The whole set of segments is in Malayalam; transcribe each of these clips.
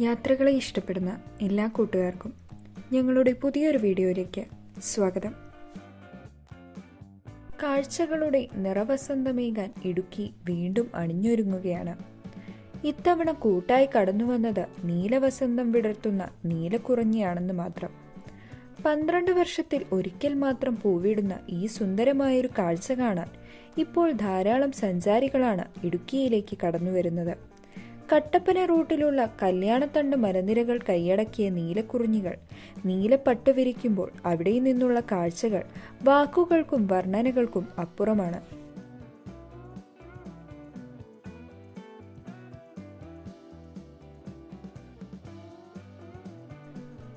യാത്രകളെ ഇഷ്ടപ്പെടുന്ന എല്ലാ കൂട്ടുകാർക്കും ഞങ്ങളുടെ പുതിയൊരു വീഡിയോയിലേക്ക് സ്വാഗതം. കാഴ്ചകളുടെ നിറവസന്തമേകാൻ ഇടുക്കി വീണ്ടും അണിഞ്ഞൊരുങ്ങുകയാണ്. ഇത്തവണ കൂട്ടായി കടന്നു വന്നത് നീലവസന്തം വിടർത്തുന്ന നീലക്കുറഞ്ഞിയാണെന്ന് മാത്രം. പന്ത്രണ്ട് വർഷത്തിൽ ഒരിക്കൽ മാത്രം പൂവിടുന്ന ഈ സുന്ദരമായൊരു കാഴ്ച കാണാൻ ഇപ്പോൾ ധാരാളം സഞ്ചാരികളാണ് ഇടുക്കിയിലേക്ക് കടന്നുവരുന്നത്. കട്ടപ്പന റൂട്ടിലുള്ള കല്യാണത്തണ്ട് മരനിരകൾ കൈയടക്കിയ നീലക്കുറിഞ്ഞികൾ. നീലപ്പട്ട് വിരിക്കുമ്പോൾ അവിടെ നിന്നുള്ള കാഴ്ചകൾ വാക്കുകൾക്കും വർണനകൾക്കും അപ്പുറമാണ്.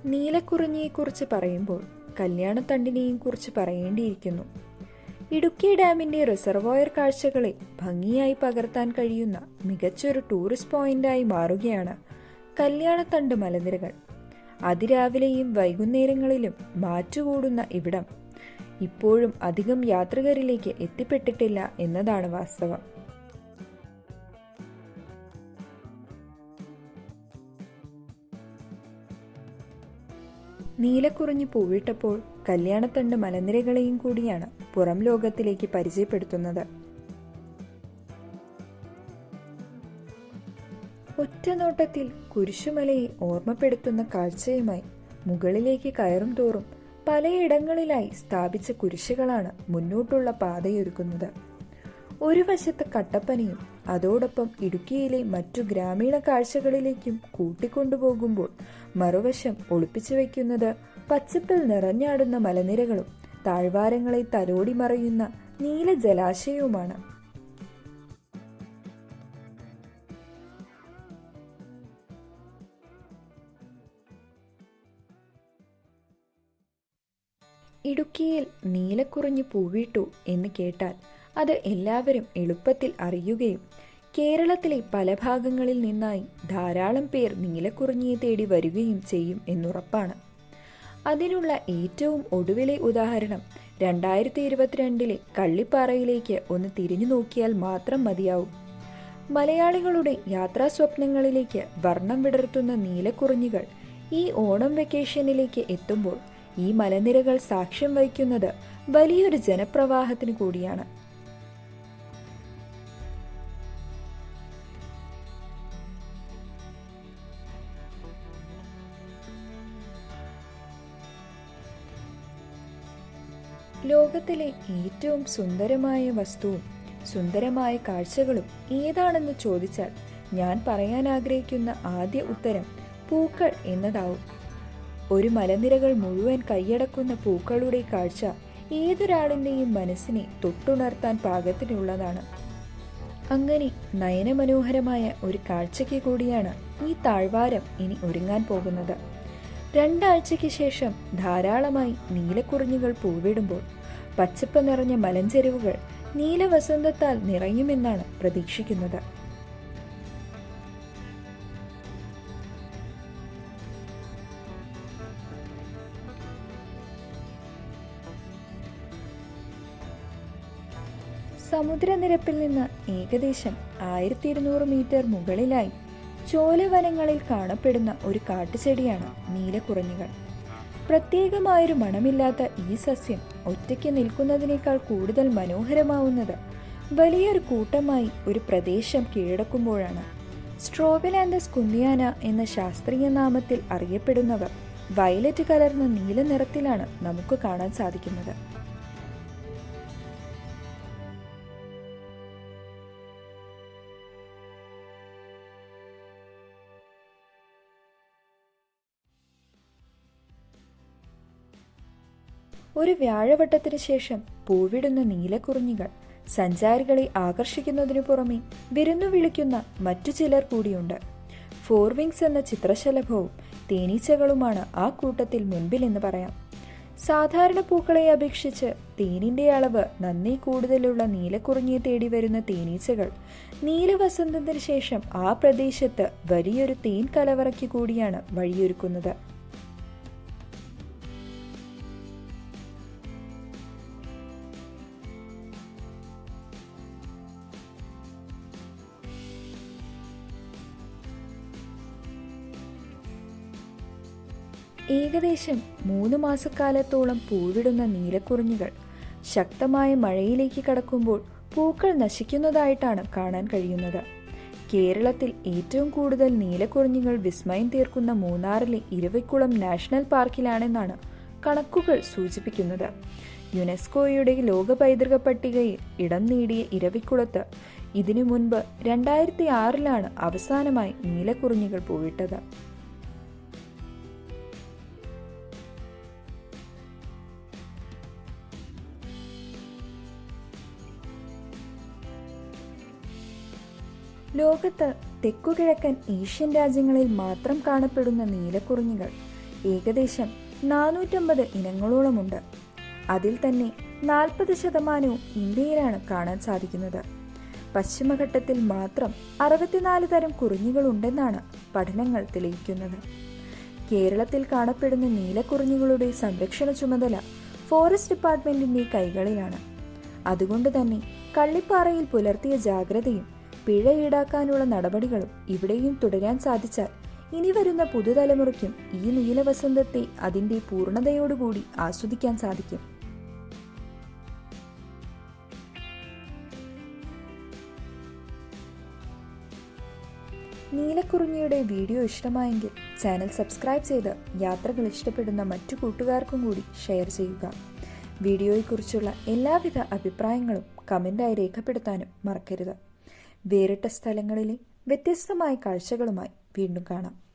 നീലക്കുറിഞ്ഞിയെക്കുറിച്ച് പറയുമ്പോൾ കല്യാണത്തണ്ടിനെയും കുറിച്ച് പറയേണ്ടിയിരിക്കുന്നു. ഇടുക്കി ഡാമിന്റെ റിസർവോയർ കാഴ്ചകളെ ഭംഗിയായി പകർത്താൻ കഴിയുന്ന മികച്ചൊരു ടൂറിസ്റ്റ് പോയിന്റായി മാറുകയാണ് കല്യാണത്തണ്ട് മലനിരകൾ. അതിരാവിലെയും വൈകുന്നേരങ്ങളിലും മാറ്റുകൂടുന്ന ഇവിടം. ഇപ്പോഴും അധികം യാത്രികരിലേക്ക് എത്തിപ്പെട്ടിട്ടില്ല എന്നതാണ് വാസ്തവം. നീലക്കുറിഞ്ഞ് പൂവിട്ടപ്പോൾ കല്യാണത്തണ്ട് മലനിരകളെയും കൂടിയാണ് പുറം ലോകത്തിലേക്ക് പരിചയപ്പെടുത്തുന്നത്. ഒറ്റനോട്ടത്തിൽ കുരിശുമലയെ ഓർമ്മപ്പെടുത്തുന്ന കാഴ്ചയുമായി മുകളിലേക്ക് കയറും തോറും പലയിടങ്ങളിലായി സ്ഥാപിച്ച കുരിശുകളാണ് മുന്നോട്ടുള്ള പാതയൊരുക്കുന്നത്. ഒരു വശത്ത് കട്ടപ്പനയും അതോടൊപ്പം ഇടുക്കിയിലെ മറ്റു ഗ്രാമീണ കാഴ്ചകളിലേക്കും കൂട്ടിക്കൊണ്ടുപോകുമ്പോൾ മറുവശം ഒളിപ്പിച്ചു വയ്ക്കുന്നത് പച്ചപ്പിൽ നിറഞ്ഞാടുന്ന മലനിരകളും താഴ്വാരങ്ങളെ തരോടി മറയുന്ന നീല ജലാശയവുമാണ്. ഇടുക്കിയിൽ നീലക്കുറഞ്ഞു പൂവിട്ടു എന്ന് കേട്ടാൽ അത് എല്ലാവരും എളുപ്പത്തിൽ അറിയുകയും കേരളത്തിലെ പല ഭാഗങ്ങളിൽ നിന്നായി ധാരാളം പേർ നീലക്കുറിഞ്ഞിയെ തേടി വരികയും ചെയ്യും എന്നുറപ്പാണ്. അതിനുള്ള ഏറ്റവും ഒടുവിലെ ഉദാഹരണം രണ്ടായിരത്തി ഇരുപത്തിരണ്ടിലെ കള്ളിപ്പാറയിലേക്ക് ഒന്ന് തിരിഞ്ഞു നോക്കിയാൽ മാത്രം മതിയാവും. മലയാളികളുടെ യാത്രാ സ്വപ്നങ്ങളിലേക്ക് വർണം വിടർത്തുന്ന നീലക്കുറിഞ്ഞികൾ ഈ ഓണം വെക്കേഷനിലേക്ക് എത്തുമ്പോൾ ഈ മലനിരകൾ സാക്ഷ്യം വഹിക്കുന്നത് വലിയൊരു ജനപ്രവാഹത്തിന് കൂടിയാണ്. ലോകത്തിലെ ഏറ്റവും സുന്ദരമായ വസ്തുവും സുന്ദരമായ കാഴ്ചകളും ഏതാണെന്ന് ചോദിച്ചാൽ ഞാൻ പറയാൻ ആഗ്രഹിക്കുന്ന ആദ്യ ഉത്തരം പൂക്കൾ എന്നതാവും. ഒരു മലനിരകൾ മുഴുവൻ കൈയടക്കുന്ന പൂക്കളുടെ കാഴ്ച ഏതൊരാളിന്റെയും മനസ്സിനെ തൊട്ടുണർത്താൻ പാകത്തിനുള്ളതാണ്. അങ്ങനെ നയനമനോഹരമായ ഒരു കാഴ്ചയ്ക്ക് കൂടിയാണ് ഈ താഴ്വാരം ഇനി ഒരുങ്ങാൻ പോകുന്നത്. രണ്ടാഴ്ചയ്ക്ക് ശേഷം ധാരാളമായി നീലക്കുറിഞ്ഞുകൾ പൂവിടുമ്പോൾ പച്ചപ്പ് നിറഞ്ഞ മലഞ്ചെരിവുകൾ നീലവസന്തത്താൽ നിറയുമെന്നാണ് പ്രതീക്ഷിക്കുന്നത്. സമുദ്രനിരപ്പിൽ നിന്ന് ഏകദേശം ആയിരത്തി ഇരുന്നൂറ് മീറ്റർ മുകളിലായി ചോലവനങ്ങളിൽ കാണപ്പെടുന്ന ഒരു കാട്ടുചെടിയാണ് നീലക്കുറഞ്ഞുകൾ. പ്രത്യേകമായൊരു മണമില്ലാത്ത ഈ സസ്യം ഒറ്റയ്ക്ക് നിൽക്കുന്നതിനേക്കാൾ കൂടുതൽ മനോഹരമാവുന്നത് വലിയൊരു കൂട്ടമായി ഒരു പ്രദേശം കീഴടക്കുമ്പോഴാണ്. സ്ട്രോബിലാൻഡസ് കുന്നിയാന എന്ന ശാസ്ത്രീയ നാമത്തിൽ അറിയപ്പെടുന്നവർ വയലറ്റ് കലർന്ന നീല നിറത്തിലാണ് നമുക്ക് കാണാൻ സാധിക്കുന്നത്. ഒരു വ്യാഴവട്ടത്തിന് ശേഷം പൂവിടുന്ന നീലക്കുറിഞ്ഞികൾ സഞ്ചാരികളെ ആകർഷിക്കുന്നതിനു പുറമെ വിരുന്നു വിളിക്കുന്ന മറ്റു ചിലർ കൂടിയുണ്ട്. ഫോർ വിങ്സ് എന്ന ചിത്രശലഭവും തേനീച്ചകളുമാണ് ആ കൂട്ടത്തിൽ മുൻപിൽ എന്ന് പറയാം. സാധാരണ പൂക്കളെ അപേക്ഷിച്ച് തേനിന്റെ അളവ് നന്ദി കൂടുതലുള്ള നീലക്കുറിഞ്ഞിയെ തേടി വരുന്ന തേനീച്ചകൾ നീലവസന്തത്തിന് ശേഷം ആ പ്രദേശത്ത് വലിയൊരു തേൻ കലവറയ്ക്ക് കൂടിയാണ് വഴിയൊരുക്കുന്നത്. ഏകദേശം മൂന്ന് മാസക്കാലത്തോളം പൂവിടുന്ന നീലക്കുറിഞ്ഞികൾ ശക്തമായ മഴയിലേക്ക് കടക്കുമ്പോൾ പൂക്കൾ നശിക്കുന്നതായിട്ടാണ് കാണാൻ കഴിയുന്നത്. കേരളത്തിൽ ഏറ്റവും കൂടുതൽ നീലക്കുറിഞ്ഞികൾ വിസ്മയം തീർക്കുന്ന മൂന്നാറിലെ ഇരവിക്കുളം നാഷണൽ പാർക്കിലാണെന്നാണ് കണക്കുകൾ സൂചിപ്പിക്കുന്നത്. യുനെസ്കോയുടെ ലോക പൈതൃക പട്ടികയിൽ ഇടം നേടിയ ഇരവിക്കുളത്ത് ഇതിനു മുൻപ് രണ്ടായിരത്തി ആറിലാണ് അവസാനമായി നീലക്കുറിഞ്ഞികൾ പൂവിട്ടത്. ലോകത്ത് തെക്കുകിഴക്കൻ ഏഷ്യൻ രാജ്യങ്ങളിൽ മാത്രം കാണപ്പെടുന്ന നീലക്കുറിഞ്ഞികൾ ഏകദേശം നാനൂറ്റമ്പത് ഇനങ്ങളോളമുണ്ട്. അതിൽ തന്നെ നാൽപ്പത് ശതമാനവും ഇന്ത്യയിലാണ് കാണാൻ സാധിക്കുന്നത്. പശ്ചിമഘട്ടത്തിൽ മാത്രം അറുപത്തിനാല് തരം കുറിഞ്ഞികളുണ്ടെന്നാണ് പഠനങ്ങൾ തെളിയിക്കുന്നത്. കേരളത്തിൽ കാണപ്പെടുന്ന നീലക്കുറിഞ്ഞികളുടെ സംരക്ഷണ ചുമതല ഫോറസ്റ്റ് ഡിപ്പാർട്ട്മെന്റിന്റെ കൈകളിലാണ്. അതുകൊണ്ട് തന്നെ കള്ളിപ്പാറയിൽ പുലർത്തിയ ജാഗ്രതയും പിഴ ഈടാക്കാനുള്ള നടപടികളും ഇവിടെയും തുടരാൻ സാധിച്ചാൽ ഇനി വരുന്ന പുതുതലമുറയ്ക്കും ഈ നീലവസന്തത്തെ അതിന്റെ പൂർണതയോടുകൂടി ആസ്വദിക്കാൻ സാധിക്കും. നീലക്കുറിഞ്ഞിയുടെ വീഡിയോ ഇഷ്ടമായെങ്കിൽ ചാനൽ സബ്സ്ക്രൈബ് ചെയ്ത് യാത്രകൾ ഇഷ്ടപ്പെടുന്ന മറ്റു കൂട്ടുകാർക്കും കൂടി ഷെയർ ചെയ്യുക. വീഡിയോയെക്കുറിച്ചുള്ള എല്ലാവിധ അഭിപ്രായങ്ങളും കമന്റായി രേഖപ്പെടുത്താനും മറക്കരുത്. വേറിട്ട സ്ഥലങ്ങളിലെ വ്യത്യസ്തമായ കാഴ്ചകളുമായി വീണ്ടും കാണാം.